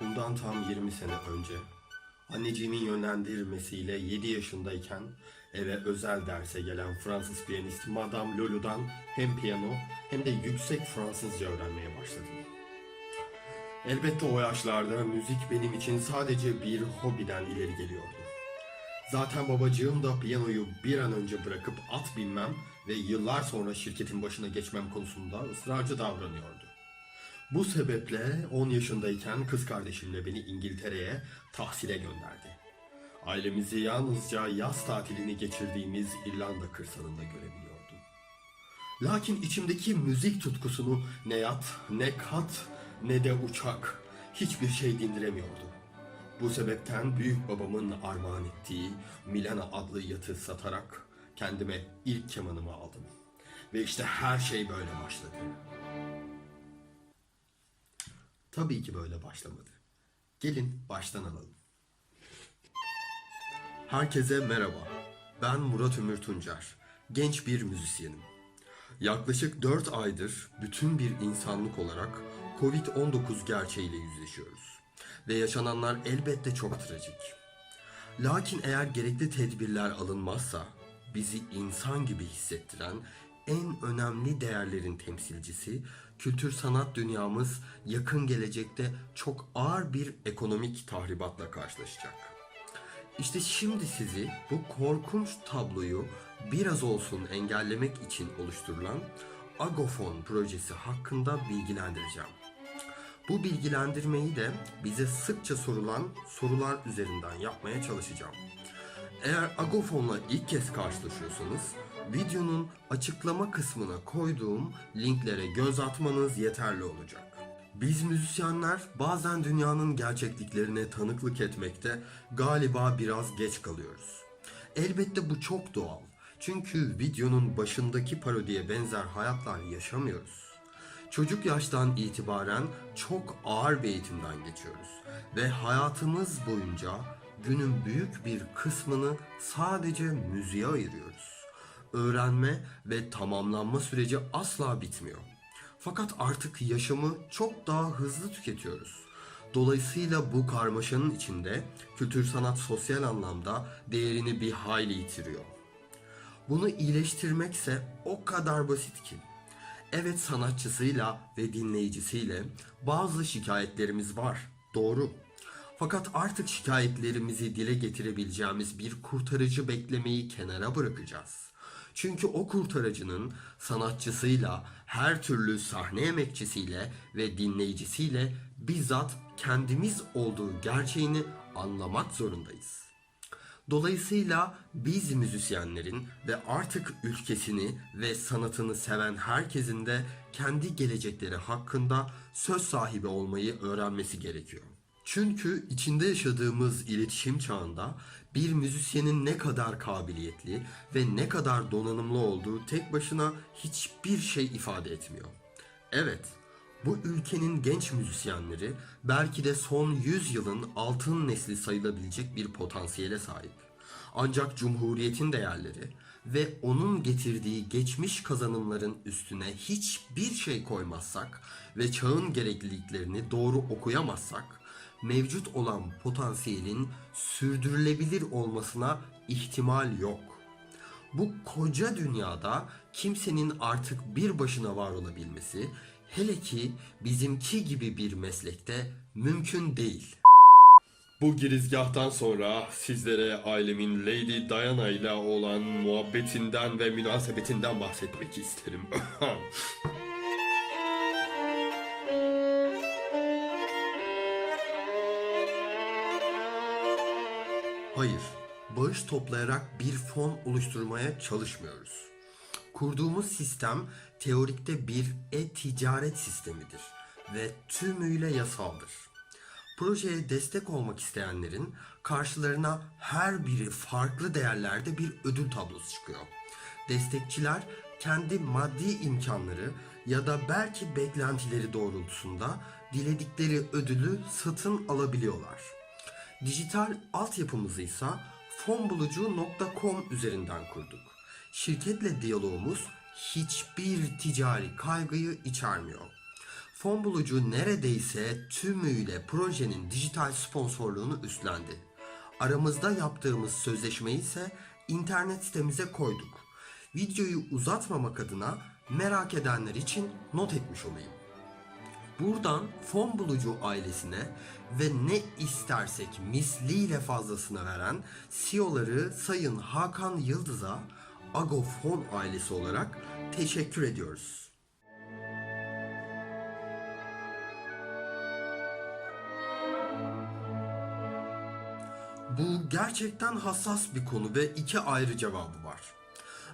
Bundan tam 20 sene önce anneciğimin yönlendirmesiyle 7 yaşındayken eve özel derse gelen Fransız piyanist Madame Lolu'dan hem piyano hem de yüksek Fransızca öğrenmeye başladım. Elbette o yaşlarda müzik benim için sadece bir hobiden ileri geliyordu. Zaten babacığım da piyanoyu bir an önce bırakıp at binmem ve yıllar sonra şirketin başına geçmem konusunda ısrarcı davranıyordu. Bu sebeple 10 yaşındayken kız kardeşimle beni İngiltere'ye tahsile gönderdi. Ailemizi yalnızca yaz tatilini geçirdiğimiz İrlanda kırsalında görebiliyordum. Lakin içimdeki müzik tutkusunu ne yat, ne kat, ne de uçak hiçbir şey dindiremiyordu. Bu sebepten büyük babamın armağan ettiği Milana adlı yatı satarak kendime ilk kemanımı aldım. Ve işte her şey böyle başladı. Tabii ki böyle başlamadı. Gelin baştan alalım. Herkese merhaba. Ben Murat Ömür Tuncer. Genç bir müzisyenim. Yaklaşık 4 aydır bütün bir insanlık olarak Covid-19 gerçeğiyle yüzleşiyoruz. Ve yaşananlar elbette çok trajik. Lakin eğer gerekli tedbirler alınmazsa bizi insan gibi hissettiren en önemli değerlerin temsilcisi kültür sanat dünyamız yakın gelecekte çok ağır bir ekonomik tahribatla karşılaşacak. İşte şimdi sizi bu korkunç tabloyu biraz olsun engellemek için oluşturulan Agofon projesi hakkında bilgilendireceğim. Bu bilgilendirmeyi de bize sıkça sorulan sorular üzerinden yapmaya çalışacağım. Eğer Agofon'la ilk kez karşılaşıyorsanız videonun açıklama kısmına koyduğum linklere göz atmanız yeterli olacak. Biz müzisyenler bazen dünyanın gerçekliklerine tanıklık etmekte galiba biraz geç kalıyoruz. Elbette bu çok doğal. Çünkü videonun başındaki parodiye benzer hayatlar yaşamıyoruz. Çocuk yaştan itibaren çok ağır bir eğitimden geçiyoruz ve hayatımız boyunca günün büyük bir kısmını sadece müziğe ayırıyoruz. Öğrenme ve tamamlanma süreci asla bitmiyor. Fakat artık yaşamı çok daha hızlı tüketiyoruz. Dolayısıyla bu karmaşanın içinde kültür sanat sosyal anlamda değerini bir hayli yitiriyor. Bunu iyileştirmekse o kadar basit ki. Evet sanatçısıyla ve dinleyicisiyle bazı şikayetlerimiz var. Doğru. Fakat artık şikayetlerimizi dile getirebileceğimiz bir kurtarıcı beklemeyi kenara bırakacağız. Çünkü o kurtarıcının sanatçısıyla, her türlü sahne emekçisiyle ve dinleyicisiyle bizzat kendimiz olduğu gerçeğini anlamak zorundayız. Dolayısıyla biz müzisyenlerin ve artık ülkesini ve sanatını seven herkesin de kendi gelecekleri hakkında söz sahibi olmayı öğrenmesi gerekiyor. Çünkü içinde yaşadığımız iletişim çağında bir müzisyenin ne kadar kabiliyetli ve ne kadar donanımlı olduğu tek başına hiçbir şey ifade etmiyor. Evet, bu ülkenin genç müzisyenleri belki de son 100 yılın altın nesli sayılabilecek bir potansiyele sahip. Ancak Cumhuriyet'in değerleri ve onun getirdiği geçmiş kazanımların üstüne hiçbir şey koymazsak ve çağın gerekliliklerini doğru okuyamazsak mevcut olan potansiyelin sürdürülebilir olmasına ihtimal yok. Bu koca dünyada kimsenin artık bir başına var olabilmesi, hele ki bizimki gibi bir meslekte mümkün değil. Bu girizgahtan sonra sizlere ailemin Lady Diana ile olan muhabbetinden ve münasebetinden bahsetmek isterim. Hayır, bağış toplayarak bir fon oluşturmaya çalışmıyoruz. Kurduğumuz sistem teorikte bir e-ticaret sistemidir ve tümüyle yasaldır. Projeye destek olmak isteyenlerin karşılarına her biri farklı değerlerde bir ödül tablosu çıkıyor. Destekçiler kendi maddi imkanları ya da belki beklentileri doğrultusunda diledikleri ödülü satın alabiliyorlar. Dijital altyapımızı ise fonbulucu.com üzerinden kurduk. Şirketle diyalogumuz hiçbir ticari kaygıyı içermiyor. Fon bulucu neredeyse tümüyle projenin dijital sponsorluğunu üstlendi. Aramızda yaptığımız sözleşmeyi ise internet sitemize koyduk. Videoyu uzatmamak adına merak edenler için not etmiş olayım. Buradan fon bulucu ailesine ve ne istersek misliyle fazlasını veren CEO'ları Sayın Hakan Yıldız'a Agofon ailesi olarak teşekkür ediyoruz. Bu gerçekten hassas bir konu ve iki ayrı cevabı var.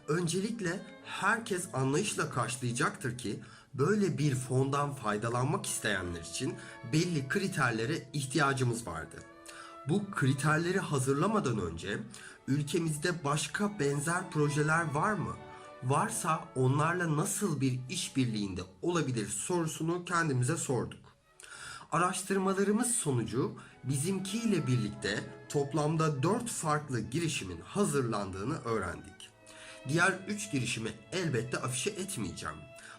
Öncelikle herkes anlayışla karşılayacaktır ki böyle bir fondan faydalanmak isteyenler için belli kriterlere ihtiyacımız vardı. Bu kriterleri hazırlamadan önce ülkemizde başka benzer projeler var mı? Varsa onlarla nasıl bir işbirliğinde olabilir sorusunu kendimize sorduk. Araştırmalarımız sonucu bizimkiyle birlikte toplamda 4 farklı girişimin hazırlandığını öğrendik. Diğer 3 girişimi elbette afişe etmeyeceğim.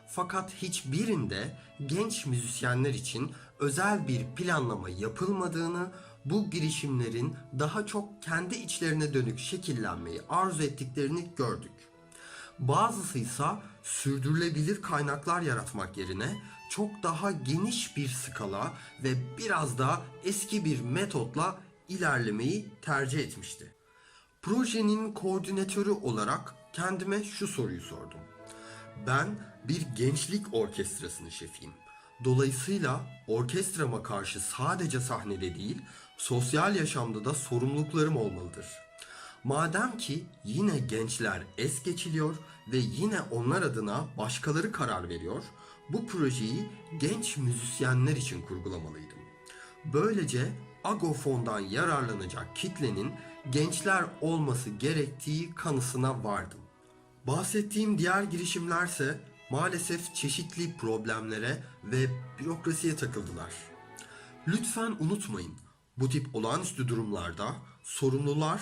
Fakat hiçbirinde genç müzisyenler için özel bir planlama yapılmadığını, bu girişimlerin daha çok kendi içlerine dönük şekillenmeyi arzu ettiklerini gördük. Bazısı ise sürdürülebilir kaynaklar yaratmak yerine çok daha geniş bir skala ve biraz daha eski bir metotla ilerlemeyi tercih etmişti. Projenin koordinatörü olarak kendime şu soruyu sordum. Ben bir gençlik orkestrasının şefiyim. Dolayısıyla orkestrama karşı sadece sahnede değil, sosyal yaşamda da sorumluluklarım olmalıdır. Madem ki yine gençler es geçiliyor ve yine onlar adına başkaları karar veriyor, bu projeyi genç müzisyenler için kurgulamalıydım. Böylece Agofon'dan yararlanacak kitlenin gençler olması gerektiği kanısına vardım. Bahsettiğim diğer girişimlerse maalesef çeşitli problemlere ve bürokrasiye takıldılar. Lütfen unutmayın, bu tip olağanüstü durumlarda sorumlular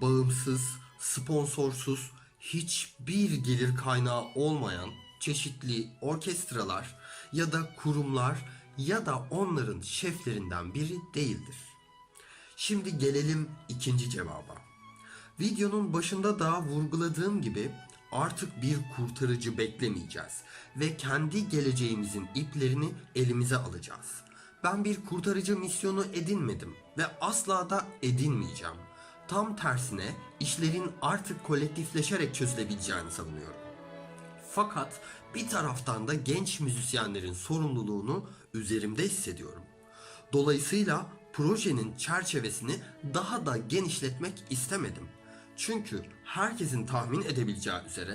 bağımsız, sponsorsuz, hiçbir gelir kaynağı olmayan çeşitli orkestralar ya da kurumlar ya da onların şeflerinden biri değildir. Şimdi gelelim ikinci cevaba. Videonun başında da vurguladığım gibi artık bir kurtarıcı beklemeyeceğiz ve kendi geleceğimizin iplerini elimize alacağız. Ben bir kurtarıcı misyonu edinmedim ve asla da edinmeyeceğim. Tam tersine işlerin artık kolektifleşerek çözülebileceğini savunuyorum. Fakat bir taraftan da genç müzisyenlerin sorumluluğunu üzerimde hissediyorum. Dolayısıyla projenin çerçevesini daha da genişletmek istemedim. Çünkü herkesin tahmin edebileceği üzere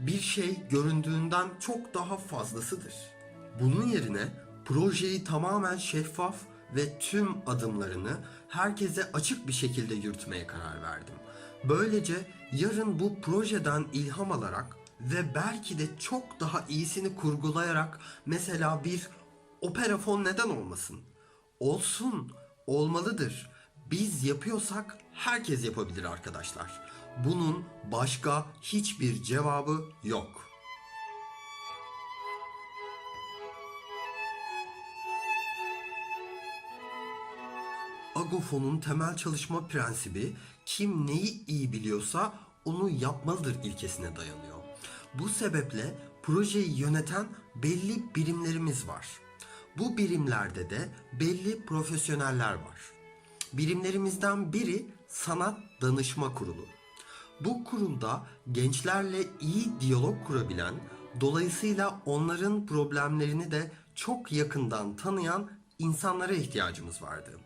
bir şey göründüğünden çok daha fazlasıdır. Bunun yerine projeyi tamamen şeffaf ve tüm adımlarını herkese açık bir şekilde yürütmeye karar verdim. Böylece yarın bu projeden ilham alarak ve belki de çok daha iyisini kurgulayarak mesela bir opera fon neden olmasın? Olsun, olmalıdır. Biz yapıyorsak herkes yapabilir arkadaşlar. Bunun başka hiçbir cevabı yok. Agofon'un temel çalışma prensibi kim neyi iyi biliyorsa onu yapmalıdır ilkesine dayanıyor. Bu sebeple projeyi yöneten belli birimlerimiz var. Bu birimlerde de belli profesyoneller var. Birimlerimizden biri Sanat Danışma Kurulu. Bu kurulda gençlerle iyi diyalog kurabilen, dolayısıyla onların problemlerini de çok yakından tanıyan insanlara ihtiyacımız vardı.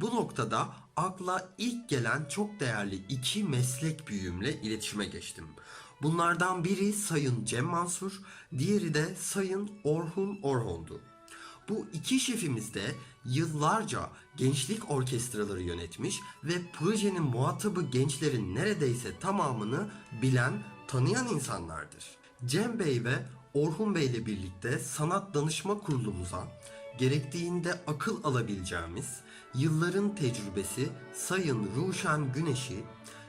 Bu noktada akla ilk gelen çok değerli iki meslek büyüğümle iletişime geçtim. Bunlardan biri Sayın Cem Mansur, diğeri de Sayın Orhun Orhon'du. Bu iki şefimiz de yıllarca gençlik orkestraları yönetmiş ve projenin muhatabı gençlerin neredeyse tamamını bilen, tanıyan insanlardır. Cem Bey ve Orhun Bey ile birlikte sanat danışma kurulumuza gerektiğinde akıl alabileceğimiz yılların tecrübesi Sayın Ruşen Güneş'i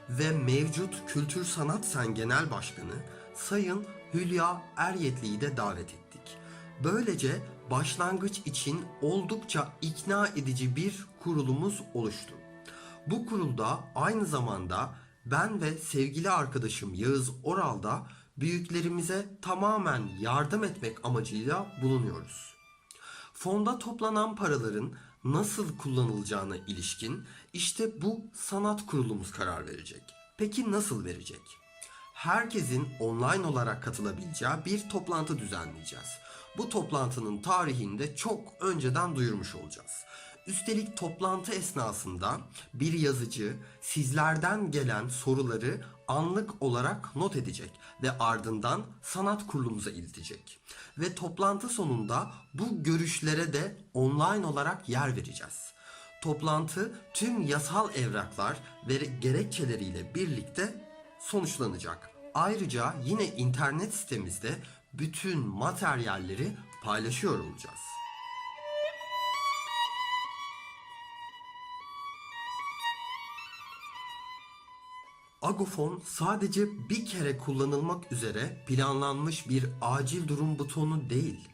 ve mevcut Kültür Sanat Sen Genel Başkanı Sayın Hülya Eryetli'yi de davet ettik. Böylece başlangıç için oldukça ikna edici bir kurulumuz oluştu. Bu kurulda aynı zamanda ben ve sevgili arkadaşım Yağız Oral da büyüklerimize tamamen yardım etmek amacıyla bulunuyoruz. Fonda toplanan paraların nasıl kullanılacağına ilişkin işte bu sanat kurulumuz karar verecek. Peki nasıl verecek? Herkesin online olarak katılabileceği bir toplantı düzenleyeceğiz. Bu toplantının tarihini de çok önceden duyurmuş olacağız. Üstelik toplantı esnasında bir yazıcı sizlerden gelen soruları anlık olarak not edecek ve ardından sanat kurulumuza iletecek. Ve toplantı sonunda bu görüşlere de online olarak yer vereceğiz. Toplantı tüm yasal evraklar ve gerekçeleriyle birlikte sonuçlanacak. Ayrıca yine internet sitemizde bütün materyalleri paylaşıyor olacağız. Agofon sadece bir kere kullanılmak üzere planlanmış bir acil durum butonu değil.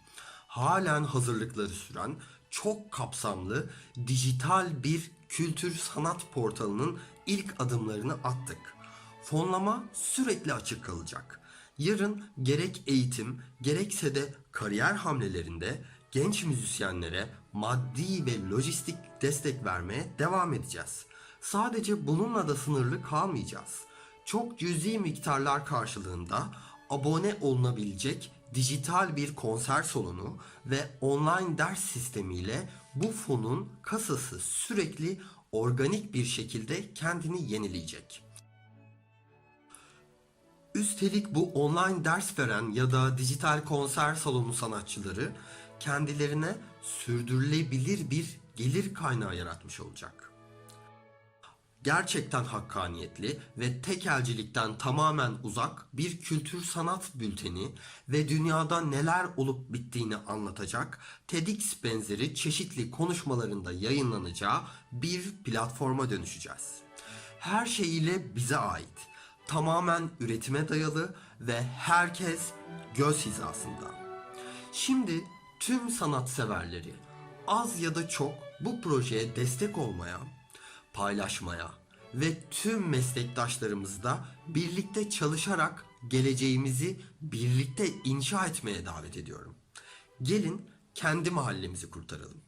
Halen hazırlıkları süren çok kapsamlı dijital bir kültür sanat portalının ilk adımlarını attık. Fonlama sürekli açık kalacak. Yarın gerek eğitim gerekse de kariyer hamlelerinde genç müzisyenlere maddi ve lojistik destek vermeye devam edeceğiz. Sadece bununla da sınırlı kalmayacağız. Çok cüzi miktarlar karşılığında abone olunabilecek dijital bir konser salonu ve online ders sistemiyle bu fonun kasası sürekli organik bir şekilde kendini yenileyecek. Üstelik bu online ders veren ya da dijital konser salonu sanatçıları kendilerine sürdürülebilir bir gelir kaynağı yaratmış olacak. Gerçekten hakkaniyetli ve tekelcilikten tamamen uzak bir kültür sanat bülteni ve dünyada neler olup bittiğini anlatacak TEDx benzeri çeşitli konuşmalarında yayınlanacağı bir platforma dönüşeceğiz. Her şeyiyle bize ait tamamen üretime dayalı ve herkes göz hizasında. Şimdi tüm sanatseverleri az ya da çok bu projeye destek olmaya, paylaşmaya ve tüm meslektaşlarımızı da birlikte çalışarak geleceğimizi birlikte inşa etmeye davet ediyorum. Gelin kendi mahallemizi kurtaralım.